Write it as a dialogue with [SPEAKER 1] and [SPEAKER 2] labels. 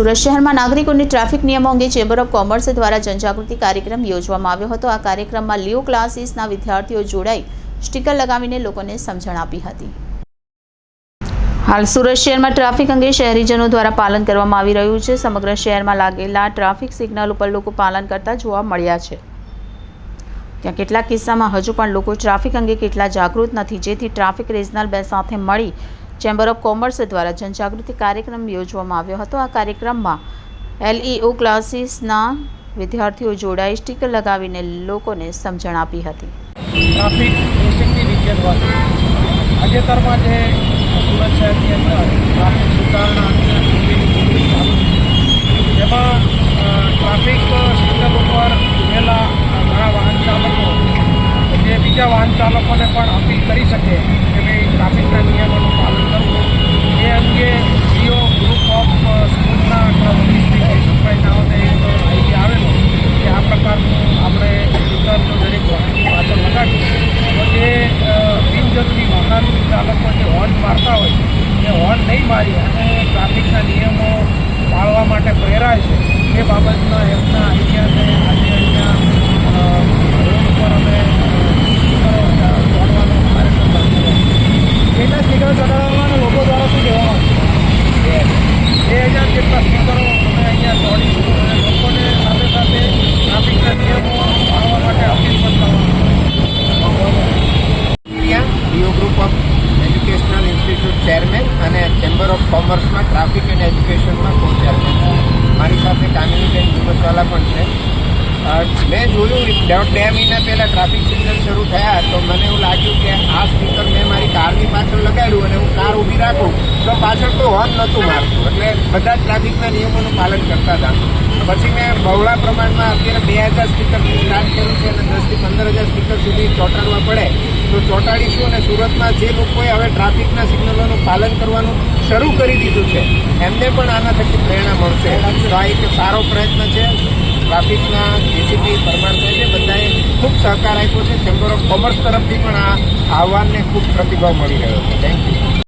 [SPEAKER 1] સુરત શહેરમાં નાગરિકોને ટ્રાફિક નિયમો અંગે ચેમ્બર ઓફ કોમર્સ દ્વારા જનજાગૃતિ કાર્યક્રમ યોજવામાં આવ્યો હતો. આ કાર્યક્રમમાં લિયો ક્લાસીસના વિદ્યાર્થીઓ જોડાઈ સ્ટીકર લગાવીને લોકોને સમજણ આપી હતી. હાલ સુરત શહેરમાં ટ્રાફિક અંગે શહેરીજનો દ્વારા પાલન કરવામાં આવી રહ્યું છે. સમગ્ર શહેરમાં લાગેલા ટ્રાફિક સિગ્નલ ઉપર લોકો પાલન કરતા જોવા મળ્યા છે. ત્યાં કેટલાક કિસ્સામાં હજુ પણ લોકો ટ્રાફિક અંગે કેટલા જાગૃત નથી, જેથી ટ્રાફિક રિજનલ બે સાથે મળી ચેમ્બર ઓફ કોમર્સ દ્વારા જનજાગૃતિ કાર્યક્રમ યોજવામાં આવ્યો હતો. આ કાર્યક્રમમાં એલઈઓ ક્લાસીસના વિદ્યાર્થીઓ જોડાઈ સ્ટીકર લગાવીને લોકોને સમજણ આપી હતી.
[SPEAKER 2] ટ્રાફિક ઉભેલા ઘણા વાહન ચાલકો જે બીજા વાહન ચાલકોને પણ અપીલ કરી શકે કે ભાઈ ટ્રાફિકના નિયમોનું પાલન કરવું એ અંગે સીઓ ગ્રુપ ઓફ સ્કૂલના ટ્રસ્ટી કેશુભાઈ નાઓને એક આઈડિયા આવેલો કે આ પ્રકારનું આપણે સ્પીકર જો દરેક વાહનની પાછળ લગાડીએ તો જે અ, બિનજરૂરી વાહન ચાલકો જે હોર્ન મારતા હોય એ હોર્ન નહીં મારી અને ટ્રાફિકના નિયમો પાળવા માટે પ્રેરાય છે. એ બાબતના એમના આઈડિયાને આજે અહીંયા અ, રોડ ઉપર અમે અ, સ્ટીકરો ચોંટવાનો કાર્યક્રમ રાખેલો કેટલા સ્ટીકરો ચડાવવાના લોકો દ્વારા શું કહેવામાં બે બે હજાર જેટલા સ્ટીકરો અમે અહીંયા ચોડીશું અને લોકોને સાથે સાથે ટ્રાફિકના નિયમો પાળવા માટે અપીલ પણ કરવાની
[SPEAKER 3] DO group of educational institute chairman અને ચેમ્બર ઓફ કોમર્સમાં ટ્રાફિક એન્ડ એજ્યુકેશનમાં કો ચેરમેન મારી સાથે કામિનીબેન દિવસવાલા પણ છે. મેં જોયું, બે મહિના પહેલાં ટ્રાફિક સિગ્નલ શરૂ થયા, તો મને એવું લાગ્યું કે આ સ્પીકર મેં પાછળ અને હું કાર ઊભી રાખું, તો પાછળ કોઈ હોર્ન નહોતું મારતું. એટલે બધા જ ટ્રાફિકના નિયમોનું પાલન કરતા હતા. પછી મેં બહોળા પ્રમાણમાં અત્યારે બે હજાર સ્પીકરથી સ્ટાર્ટ કર્યું છે અને દસથી પંદર હજાર સ્પીકર સુધી ચોંટાડવા પડે. તો ચોંટાડીશું અને સુરતમાં જે લોકોએ હવે ટ્રાફિકના સિગ્નલોનું પાલન કરવાનું શરૂ કરી દીધું છે, એમને પણ આના થકી પ્રેરણા મળશે. તો આ એક સારો પ્રયત્ન છે. ટ્રાફિકના ડીસીપી થઈને બધાએ ખૂબ સહકાર આપ્યો છે. ચેમ્બર ઓફ કોમર્સ તરફથી પણ આ આહવાનને ખૂબ પ્રતિભાવ મળી રહ્યો છે. Thank you